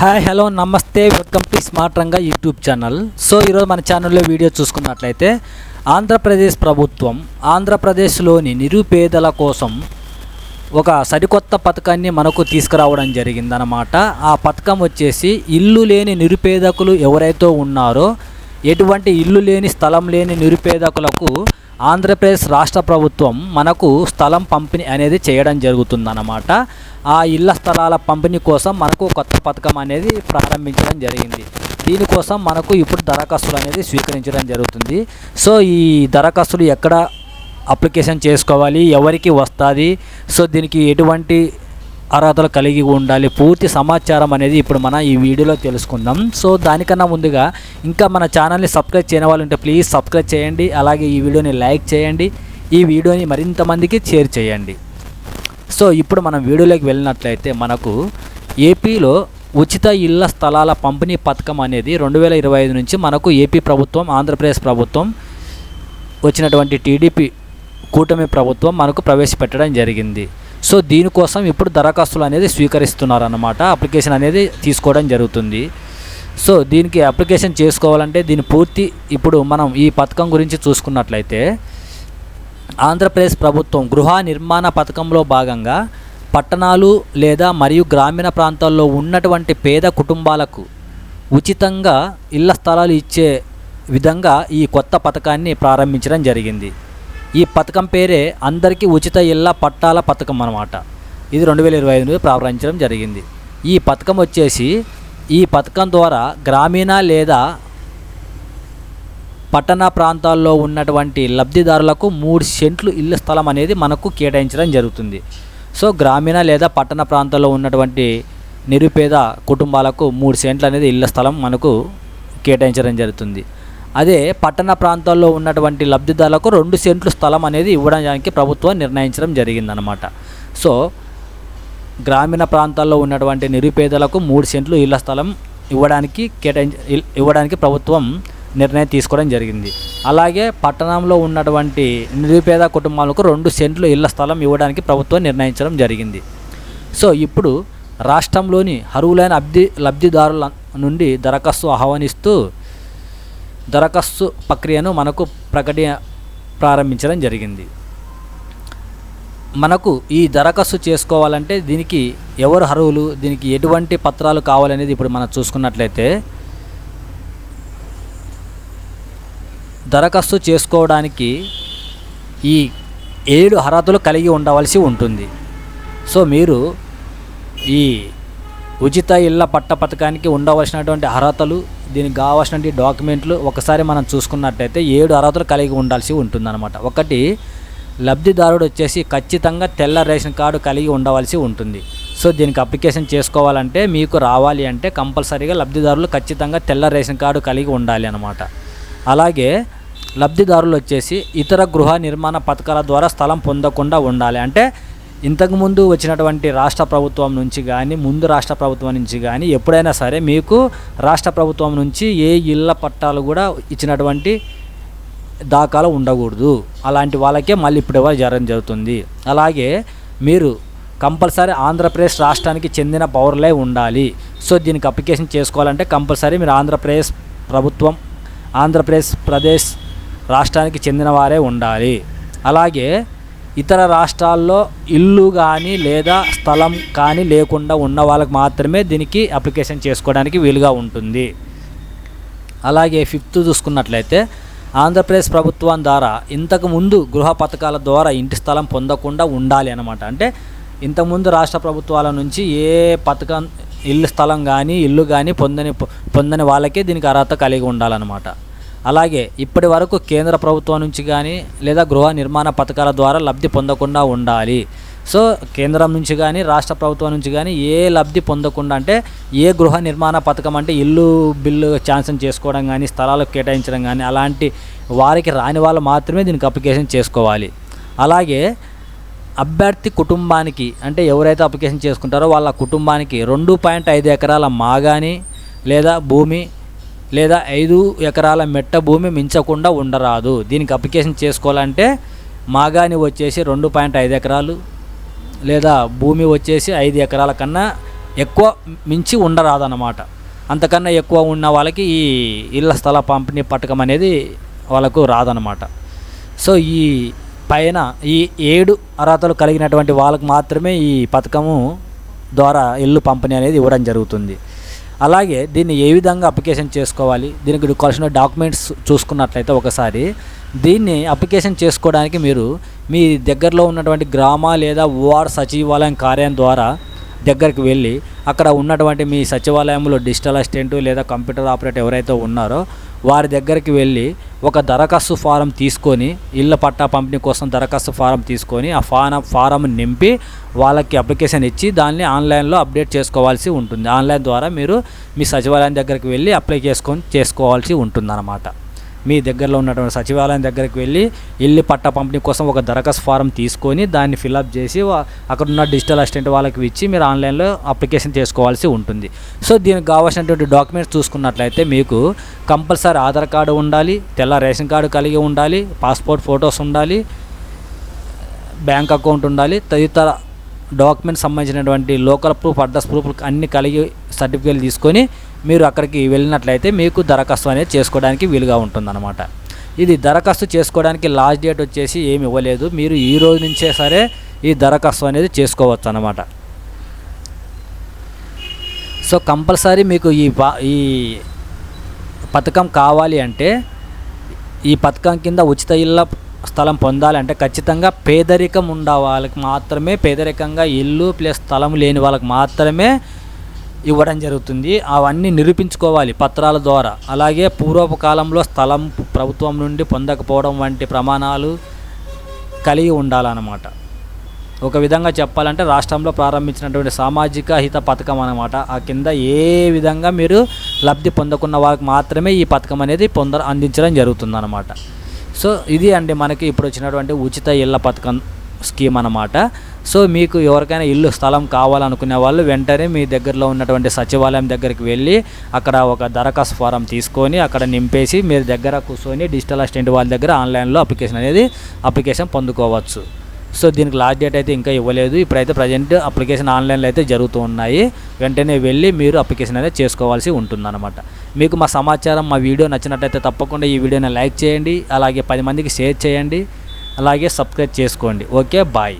Hi hello నమస్తే welcome to smart Ranga YouTube channel. So ఈరోజు మన ఛానల్లో వీడియో చూసుకున్నట్లయితే ఆంధ్రప్రదేశ్ ప్రభుత్వం ఆంధ్రప్రదేశ్లోని నిరుపేదల కోసం ఒక సరికొత్త పథకాన్ని మనకు తీసుకురావడం జరిగిందనమాట ఆ పథకం వచ్చేసి ఇల్లు లేని నిరుపేదకులు ఎవరైతే ఉన్నారో ఎటువంటి ఇల్లు లేని స్థలం లేని నిరుపేదకులకు ఆంధ్రప్రదేశ్ రాష్ట్ర ప్రభుత్వం మనకు స్థలం పంపిణీ అనేది చేయడం జరుగుతుందన్నమాట. ఆ ఇళ్ళ స్థలాల పంపిణీ కోసం మనకు కొత్త పథకం అనేది ప్రారంభించడం జరిగింది. దీనికోసం మనకు ఇప్పుడు దరఖాస్తులు అనేది స్వీకరించడం జరుగుతుంది. సో ఈ దరఖాస్తులు ఎక్కడ అప్లికేషన్ చేసుకోవాలి? ఎవరికి వస్తుంది? సో దీనికి ఎటువంటి అర్హతలు కలిగి ఉండాలి. పూర్తి సమాచారం అనేది ఇప్పుడు మన ఈ వీడియోలో తెలుసుకుందాం. సో దానికన్నా ముందుగా ఇంకా మన ఛానల్ని సబ్స్క్రైబ్ చేయని వాళ్ళు ఉంటే ప్లీజ్ సబ్స్క్రైబ్ చేయండి. అలాగే ఈ వీడియోని లైక్ చేయండి. ఈ వీడియోని మరింత మందికి షేర్ చేయండి. సో ఇప్పుడు మనం వీడియోలోకి వెళ్ళినట్లయితే మనకు ఏపీలో ఉచిత ఇళ్ళ స్థలాల పంపిణీ పథకం అనేది రెండు వేల ఇరవై ఐదు నుంచి మనకు ఏపీ ప్రభుత్వం ఆంధ్రప్రదేశ్ ప్రభుత్వం వచ్చినటువంటి టీడీపీ కూటమి ప్రభుత్వం మనకు ప్రవేశపెట్టడం జరిగింది. సో దీనికోసం ఇప్పుడు దరఖాస్తులు అనేది స్వీకరిస్తున్నారన్నమాట. అప్లికేషన్ అనేది తీసుకోవడం జరుగుతుంది. సో దీనికి అప్లికేషన్ చేసుకోవాలంటే దీని పూర్తి ఇప్పుడు మనం ఈ పథకం గురించి చూసుకున్నట్లయితే ఆంధ్రప్రదేశ్ ప్రభుత్వం గృహ నిర్మాణ పథకంలో భాగంగా పట్టణాలు లేదా మరియు గ్రామీణ ప్రాంతాల్లో ఉన్నటువంటి పేద కుటుంబాలకు ఉచితంగా ఇళ్ళ స్థలాలు ఇచ్చే విధంగా ఈ కొత్త పథకాన్ని ప్రారంభించడం జరిగింది. ఈ పథకం పేరే అందరికీ ఉచిత ఇళ్ళ పట్టాల పథకం అన్నమాట. ఇది రెండు వేల ఇరవై ఐదు ప్రారంభించడం జరిగింది. ఈ పథకం వచ్చేసి ఈ పథకం ద్వారా గ్రామీణ లేదా పట్టణ ప్రాంతాల్లో ఉన్నటువంటి లబ్ధిదారులకు మూడు సెంట్లు ఇళ్ళ స్థలం అనేది మనకు కేటాయించడం జరుగుతుంది. సో గ్రామీణ లేదా పట్టణ ప్రాంతాల్లో ఉన్నటువంటి నిరుపేద కుటుంబాలకు మూడు సెంట్లు అనేది ఇళ్ళ స్థలం మనకు కేటాయించడం జరుగుతుంది. అదే పట్టణ ప్రాంతాల్లో ఉన్నటువంటి లబ్ధిదారులకు రెండు సెంట్లు స్థలం అనేది ఇవ్వడానికి ప్రభుత్వం నిర్ణయించడం జరిగిందనమాట సో గ్రామీణ ప్రాంతాల్లో ఉన్నటువంటి నిరుపేదలకు మూడు సెంట్లు ఇళ్ళ స్థలం ఇవ్వడానికి కేటాయించ ఇవ్వడానికి ప్రభుత్వం నిర్ణయం తీసుకోవడం జరిగింది. అలాగే పట్టణంలో ఉన్నటువంటి నిరుపేద కుటుంబాలకు రెండు సెంట్లు ఇళ్ళ స్థలం ఇవ్వడానికి ప్రభుత్వం నిర్ణయించడం జరిగింది. సో ఇప్పుడు రాష్ట్రంలోని అర్హులైన అబ్ది లబ్ధిదారుల నుండి దరఖాస్తు ఆహ్వానిస్తూ దరఖాస్తు ప్రక్రియను మనకు ప్రకటి ప్రారంభించడం జరిగింది. మనకు ఈ దరఖాస్తు చేసుకోవాలంటే దీనికి ఎవరు అర్హులు దీనికి ఎటువంటి పత్రాలు కావాలనేది ఇప్పుడు మనం చూసుకున్నట్లయితే దరఖాస్తు చేసుకోవడానికి ఈ ఏడు అర్హతలు కలిగి ఉండవలసి ఉంటుంది. సో మీరు ఈ ఉచిత ఇళ్ళ పట్ట పథకానికి ఉండవలసినటువంటి అర్హతలు దీనికి కావాల్సినటువంటి డాక్యుమెంట్లు ఒకసారి మనం చూసుకున్నట్టయితే ఏడు అర్హతలు కలిగి ఉండాల్సి ఉంటుందన్నమాట. ఒకటి లబ్ధిదారుడు వచ్చేసి ఖచ్చితంగా తెల్ల రేషన్ కార్డు కలిగి ఉండవలసి ఉంటుంది. సో దీనికి అప్లికేషన్ చేసుకోవాలంటే మీకు రావాలి అంటే కంపల్సరీగా లబ్ధిదారులు ఖచ్చితంగా తెల్ల రేషన్ కార్డు కలిగి ఉండాలి అనమాట అలాగే లబ్ధిదారులు వచ్చేసి ఇతర గృహ నిర్మాణ పథకాల ద్వారా స్థలం పొందకుండా ఉండాలి. అంటే ఇంతకుముందు వచ్చినటువంటి రాష్ట్ర ప్రభుత్వం నుంచి కానీ ముందు రాష్ట్ర ప్రభుత్వం నుంచి కానీ ఎప్పుడైనా సరే మీకు రాష్ట్ర ప్రభుత్వం నుంచి ఏ ఇళ్ళ పట్టాలు కూడా ఇచ్చినటువంటి దాఖలు ఉండకూడదు. అలాంటి వాళ్ళకే మళ్ళీ ఇప్పుడు ఎవరు జరగడం జరుగుతుంది. అలాగే మీరు కంపల్సరీ ఆంధ్రప్రదేశ్ రాష్ట్రానికి చెందిన పౌరులే ఉండాలి. సో దీనికి అప్లికేషన్ చేసుకోవాలంటే కంపల్సరీ మీరు ఆంధ్రప్రదేశ్ ప్రభుత్వం ఆంధ్రప్రదేశ్ ప్రదేశ్ రాష్ట్రానికి చెందిన వారే ఉండాలి. అలాగే ఇతర రాష్ట్రాల్లో ఇల్లు కానీ లేదా స్థలం కానీ లేకుండా ఉన్న వాళ్ళకి మాత్రమే దీనికి అప్లికేషన్ చేసుకోవడానికి వీలుగా ఉంటుంది. అలాగే ఫిఫ్త్ చూసుకున్నట్లయితే ఆంధ్రప్రదేశ్ ప్రభుత్వం ద్వారా ఇంతకుముందు గృహ పథకాల ద్వారా ఇంటి స్థలం పొందకుండా ఉండాలి అనమాట అంటే ఇంతకుముందు రాష్ట్ర ప్రభుత్వాల నుంచి ఏ పథకం ఇల్లు స్థలం కానీ ఇల్లు కానీ పొందని పొందని వాళ్ళకే దీనికి అర్హత కలిగి ఉండాలన్నమాట. అలాగే ఇప్పటి వరకు కేంద్ర ప్రభుత్వం నుంచి కానీ లేదా గృహ నిర్మాణ పథకాల ద్వారా లబ్ధి పొందకుండా ఉండాలి. సో కేంద్రం నుంచి కానీ రాష్ట్ర ప్రభుత్వం నుంచి కానీ ఏ లబ్ధి పొందకుండా అంటే ఏ గృహ నిర్మాణ పథకం అంటే ఇల్లు బిల్లు ఛాన్సన్ చేసుకోవడం కానీ స్థలాలు కేటాయించడం కానీ అలాంటి వారికి రాని వాళ్ళు మాత్రమే దీనికి అప్లికేషన్ చేసుకోవాలి. అలాగే అభ్యర్థి కుటుంబానికి అంటే ఎవరైతే అప్లికేషన్ చేసుకుంటారో వాళ్ళ కుటుంబానికి రెండు పాయింట్ ఐదు ఎకరాల మాగాని లేదా భూమి లేదా ఐదు ఎకరాల మెట్ట భూమి మించకుండా ఉండరాదు. దీనికి అప్లికేషన్ చేసుకోవాలంటే మాగాని వచ్చేసి రెండు పాయింట్ ఐదు ఎకరాలు లేదా భూమి వచ్చేసి ఐదు ఎకరాల కన్నా ఎక్కువ మించి ఉండరాదన్నమాట. అంతకన్నా ఎక్కువ ఉన్న వాళ్ళకి ఈ ఇళ్ళ స్థల పంపిణీ పథకం అనేది వాళ్ళకు రాదనమాట సో ఈ పైన ఈ ఏడు అర్హతలు కలిగినటువంటి వాళ్ళకు మాత్రమే ఈ పథకము ద్వారా ఇల్లు పంపిణీ అనేది ఇవ్వడం జరుగుతుంది. అలాగే దీన్ని ఏ విధంగా అప్లికేషన్ చేసుకోవాలి? దీనికి కావాల్సిన డాక్యుమెంట్స్ చూసుకున్నట్లయితే ఒకసారి దీన్ని అప్లికేషన్ చేసుకోవడానికి మీరు మీ దగ్గరలో ఉన్నటువంటి గ్రామ లేదా ఓఆర్ సచివాలయం కార్యాలయం ద్వారా దగ్గరికి వెళ్ళి అక్కడ ఉన్నటువంటి మీ సచివాలయంలో డిజిటల్ అసిస్టెంట్ లేదా కంప్యూటర్ ఆపరేటర్ ఎవరైతే ఉన్నారో వారి దగ్గరికి వెళ్ళి ఒక దరఖాస్తు ఫారం తీసుకొని ఇళ్ళ పట్టా పంపిణీ కోసం దరఖాస్తు ఫారం తీసుకొని ఆ ఫారం ఫారం నింపి వాళ్ళకి అప్లికేషన్ ఇచ్చి దాన్ని ఆన్లైన్లో అప్డేట్ చేసుకోవాల్సి ఉంటుంది. ఆన్లైన్ ద్వారా మీరు మీ సచివాలయం దగ్గరికి వెళ్ళి అప్లై చేసుకొని చేసుకోవాల్సి ఉంటుందన్నమాట. మీ దగ్గరలో ఉన్నటువంటి సచివాలయం దగ్గరికి వెళ్ళి ఇల్లు పట్ట పంపిణీ కోసం ఒక దరఖాస్తు ఫారం తీసుకొని దాన్ని ఫిలప్ చేసి అక్కడ ఉన్న డిజిటల్ అసిస్టెంట్ వాళ్ళకి ఇచ్చి మీరు ఆన్లైన్లో అప్లికేషన్ చేసుకోవాల్సి ఉంటుంది. సో దీనికి కావాల్సినటువంటి డాక్యుమెంట్స్ చూసుకున్నట్లయితే మీకు కంపల్సరీ ఆధార్ కార్డు ఉండాలి తెల్ల రేషన్ కార్డు కలిగి ఉండాలి పాస్పోర్ట్ ఫొటోస్ ఉండాలి బ్యాంక్ అకౌంట్ ఉండాలి తదితర డాక్యుమెంట్స్ సంబంధించినటువంటి లోకల్ ప్రూఫ్ అడ్రస్ ప్రూఫ్ అన్ని కలిగి సర్టిఫికేట్ తీసుకొని మీరు అక్కడికి వెళ్ళినట్లయితే మీకు దరఖాస్తు అనేది చేసుకోవడానికి వీలుగా ఉంటుందన్నమాట. ఇది దరఖాస్తు చేసుకోవడానికి లాస్ట్ డేట్ వచ్చేసి ఏమి ఇవ్వలేదు. మీరు ఈ రోజు నుంచే సరే ఈ దరఖాస్తు అనేది చేసుకోవచ్చు అన్నమాట సో కంపల్సరీ మీకు ఈ ఈ పథకం కావాలి అంటే ఈ పథకం కింద ఉచిత ఇళ్ళ స్థలం పొందాలంటే ఖచ్చితంగా పేదరికం ఉండ వాళ్ళకి మాత్రమే పేదరికంగా ఇల్లు ప్లస్ స్థలం లేని వాళ్ళకి మాత్రమే ఇవ్వడం జరుగుతుంది. అవన్నీ నిరూపించుకోవాలి పత్రాల ద్వారా. అలాగే పూర్వపు కాలంలో స్థలం ప్రభుత్వం నుండి పొందకపోవడం వంటి ప్రమాణాలు కలిగి ఉండాలన్నమాట. ఒక విధంగా చెప్పాలంటే రాష్ట్రంలో ప్రారంభించినటువంటి సామాజిక హిత పథకం అనమాట ఆ కింద ఏ విధంగా మీరు లబ్ధి పొందకున్న వారికి మాత్రమే ఈ పథకం అనేది పొంద అందించడం జరుగుతుందన్నమాట. సో ఇది అండి మనకి ఇప్పుడు వచ్చినటువంటి ఉచిత ఇళ్ళ పథకం స్కీమ్ అన్నమాట. సో మీకు ఎవరికైనా ఇల్లు స్థలం కావాలనుకునే వాళ్ళు వెంటనే మీ దగ్గరలో ఉన్నటువంటి సచివాలయం దగ్గరికి వెళ్ళి అక్కడ ఒక దరఖాస్తు ఫారం తీసుకొని అక్కడ నింపేసి మీరు దగ్గర కూర్చొని డిజిటల్ అసిస్టెంట్ వాళ్ళ దగ్గర ఆన్లైన్లో అప్లికేషన్ అనేది అప్లికేషన్ పొందుకోవచ్చు. సో దీనికి లాస్ట్ డేట్ అయితే ఇంకా ఇవ్వలేదు. ఇప్పుడైతే ప్రజెంట్ అప్లికేషన్ ఆన్లైన్లో అయితే జరుగుతూ ఉన్నాయి. వెంటనే వెళ్ళి మీరు అప్లికేషన్ అనేది చేసుకోవాల్సి ఉంటుందన్నమాట. మీకు మా సమాచారం మా వీడియో నచ్చినట్టయితే తప్పకుండా ఈ వీడియోని లైక్ చేయండి. అలాగే పది మందికి షేర్ చేయండి. అలాగే సబ్స్క్రైబ్ చేసుకోండి. Okay bye.